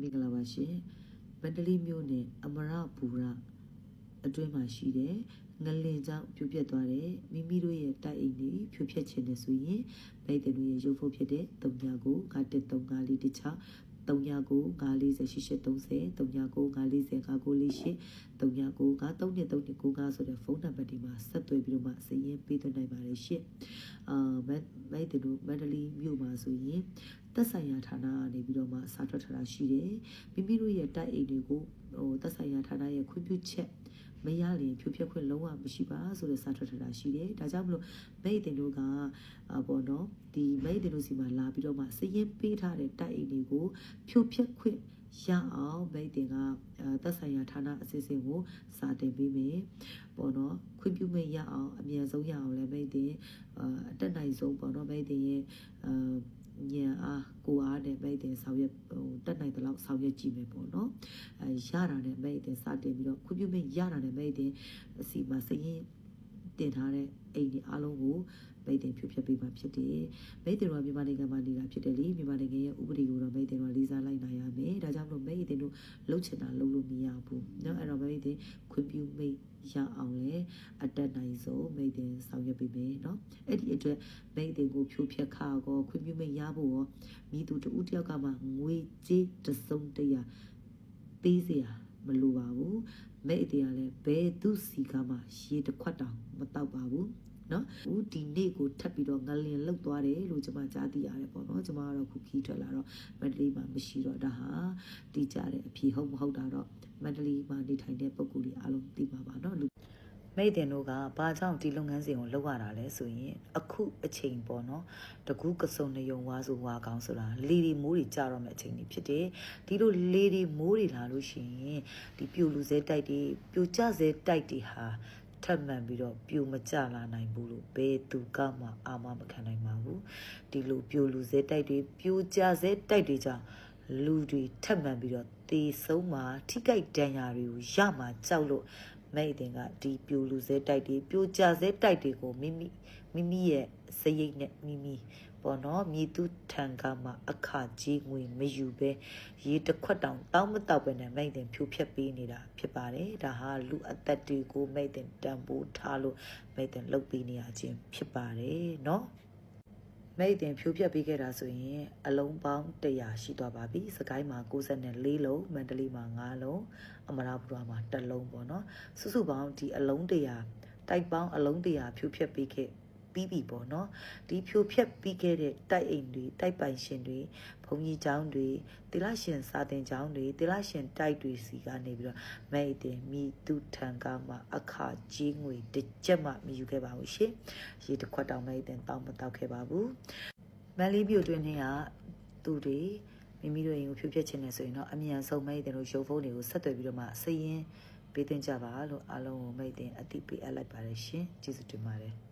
မင်္ဂလာပါရှင်မန္တလေးမြို့နယ်အမရဘူရအတွင်းမှာရှိတဲ့ငလင်ကြောင့်ပြိုပြက်သွားတဲ့မိမိတို့ရဲ့တိုက်အိမ်တွေဖြိုဖျက်ခြင်းနဲ့ဆိုရင်မိတ်တယ်တို့ရဲ့ရုပ်ဖို့ဖြစ်တဲ့39ကို935လေးတခြား39 940 39 940 948 39 93339ဆိုတဲ့ဖုန်းနံပါတ်ဒီမှာဆက်သွယ်ပြီးတော့မှစာရင်းပေးသွင်းနိုင်ပါတယ်ရှင့်အာမိတ်တယ်တို့မန္တလေးမြို့မှာဆိုရင်သက်ဆိုင်ရာဌာနကနေပြီးတော့မှစာထွက်ထားတာရှိတယ်မိမိတို့ရဲ့တိုက်အိမ်တွေကိုဟိုသက်ဆိုင်ရာဌာနရဲ့ခွင့်ပြုချက်မရရင်ဖြိုဖျက်ခွင့်လုံးဝမရှိပါဆိုတဲ့စာထွက်ထားတာရှိတယ်ဒါကြောင့်မလို့မိတ်တင်တို့ကအာပေါ့နော်ဒီမိတ်တင်တို့စီမှာလာပြီးတော့မှစရင်ပေးထားတဲ့တိုက်အိမ်တွေကိုဖြိုဖျက်ခွင့်ရအောင်မိတ်တင်ကအဲသက်ဆိုင်ရာဌာနအစီအစဉ်ကိုစာတင်ပေးမယ်ပေါ့နော်ခွင့်ပြုမိတ်ရအောင်အမြန်ဆုံးရအောင်လည်းမိတ်တင်အာအတက်နိုင်ဆုံးပေါ့နော်မိတ်တင်ရဲ့အာညံအားကိုအားနဲ့မိတ်တင်ဆောင်ရွက်ဟိုတက်နိုင်တဲ့လောက်ဆောင်ရွက်ကြည့်မယ်ပေါ့နော်အဲရတာနဲ့မိတ်တင်စတင်ပြီးတော့ခွင့်ပြုမိတ်ရတာနဲ့မိတ်တင်အစီမှာစရင် တင်ထားတဲ့အိမ်တွေအားလုံးကိုဗိတ်တင်ဖြူဖြက်ပေးမှာဖြစ်တယ်။ဗိတ်တင်ရောမြန်မာနိုင်ငံမှာနေတာဖြစ်တယ်လေမြန်မာနိုင်ငံရဲ့ဥပဒေကိုတော့ဗိတ်တင်ရောလေးစားလိုက်နိုင်ရမယ်။ဒါကြောင့်မလို့ဗိတ်တင်တို့လှုပ်ချင်တာလှုပ်လို့မရဘူး။နော်အဲ့တော့ဗိတ်တင်ခွင့်ပြုမိတ်ရအောင်လေအတက်နိုင်ဆုံးမိတ်တင်ဆောင်ရွက်ပေးမယ်နော်။အဲ့ဒီအတွက်မိတ်တင်ကိုဖြူဖြက်ခါကောခွင့်ပြုမိတ်ရဖို့ရောမိသူတူတူယောက်ကမှငွေကြေးတစုံတရာပေးစရာ မလိုပါဘူးမိတ်တင်ကလည်းဘယ်သူစီကမှရေတစ်ခွက်တောင်မတောက်ပါဘူးနော်ဦးဒီနေ့ကိုထပ်ပြီးတော့ငလင်လောက်သွားတယ်လို့ကျွန်မကြားသိရတယ်ပေါ့နော်ကျွန်မကတော့ခုခီးထွက်လာတော့မန္တလေးမှာမရှိတော့ဒါဟာတီးကြတဲ့အဖြေဟုတ်မဟုတ်တာတော့မန္တလေးမှာနေထိုင်တဲ့ပုံကူတွေအားလုံးသိပါပါနော်လူ မိတ်တင်တို့ကဘာကြောင့်ဒီလုပ်ငန်းစဉ်ကိုလုပ်ရတာလဲဆိုရင် အခုအချိန်ပေါ့နော်တကူးကစုံနေုံဝါဆိုဝါကောင်းဆိုတာလေဒီမိုးတွေကြာတော့မယ့်အချိန်တွေဖြစ်တယ်ဒီလိုလေဒီမိုးတွေလာလို့ရှိရင်ဒီပြိုလူစဲတိုက်တွေပြိုကျစဲတိုက်တွေဟာထပ်မှန်ပြီးတော့ပြိုမကျလာနိုင်ဘူးလို့ဘယ်သူကမှအာမမခံနိုင်ပါဘူးဒီလိုပြိုလူစဲတိုက်တွေပြိုကျစဲတိုက်တွေကြောင့်လူတွေထပ်မှန်ပြီးတော့တေဆုံးမှာထိကြိုက်ဒဏ်ရာတွေကိုရမှာကြောက်လို့ မိတ်တင်ကဒီပြိုလူစဲတိုက်တွေပြိုကျစဲတိုက်တွေကိုမိမိမိမိရဲ့စရိတ်နဲ့မိမိပေါ့နော်မြေသူထံကမှအခကြီးငွေမယူပဲရေတစ်ခွက်တောင်တောင်းမတောက်ပဲနဲ့မိတ်တင်ဖြိုဖျက်ပေးနေတာဖြစ်ပါတယ်ဒါဟာလူအသက်တွေကိုမိတ်တင်တန်ဖိုးထားလို့မိတ်တင်လှုပ်ပေးနေရခြင်းဖြစ်ပါတယ်เนาะ မိတ်တင်ဖြိုဖျက်ပေးခဲ့တာဆိုရင်အလုံးပေါင်း100ရှိသွားပါပြီစကိုင်းမှာ94လုံးမန္တလေးမှာ9လုံးအမရပူရမှာ1လုံးပေါ့နော်စုစုပေါင်းဒီအလုံး100တိုက်ပေါင်းအလုံး100ဖြိုဖျက်ပေးခဲ့ ပြီးပြီပေါ့နော်ဒီဖြိုဖျက်ပြီးခဲ့တဲ့တိုက်အိမ်တွေတိုက်ပိုင်ရှင်တွေဘုံကြီးကျောင်းတွေတိလရှင်စာတင်ကျောင်းတွေတိလရှင်တိုက်တွေစီကနေပြီးတော့မဲအတင်မိသူထံကမှအခကြီးငွေတစ်ချက်မှမယူခဲ့ပါဘူးရှင်ရေတစ်ခွက်တောင်မဲအတင်တောင်းမတောက်ခဲ့ပါဘူးမန်လေးမြို့တွင်နေကသူတွေမိမိတို့ရင်ကိုဖြိုဖျက်ခြင်းနဲ့ဆိုရင်တော့အမြန်ဆုံးမဲအတင်တို့ရုပ်ဖုန်းတွေကိုဆက်သွယ်ပြီးတော့မှစည်ရင်ပေးတင်ကြပါလို့အားလုံးကိုမိတ်တင်အတိပေးအပ်လိုက်ပါတယ်ရှင်ကျေးဇူးတင်ပါတယ်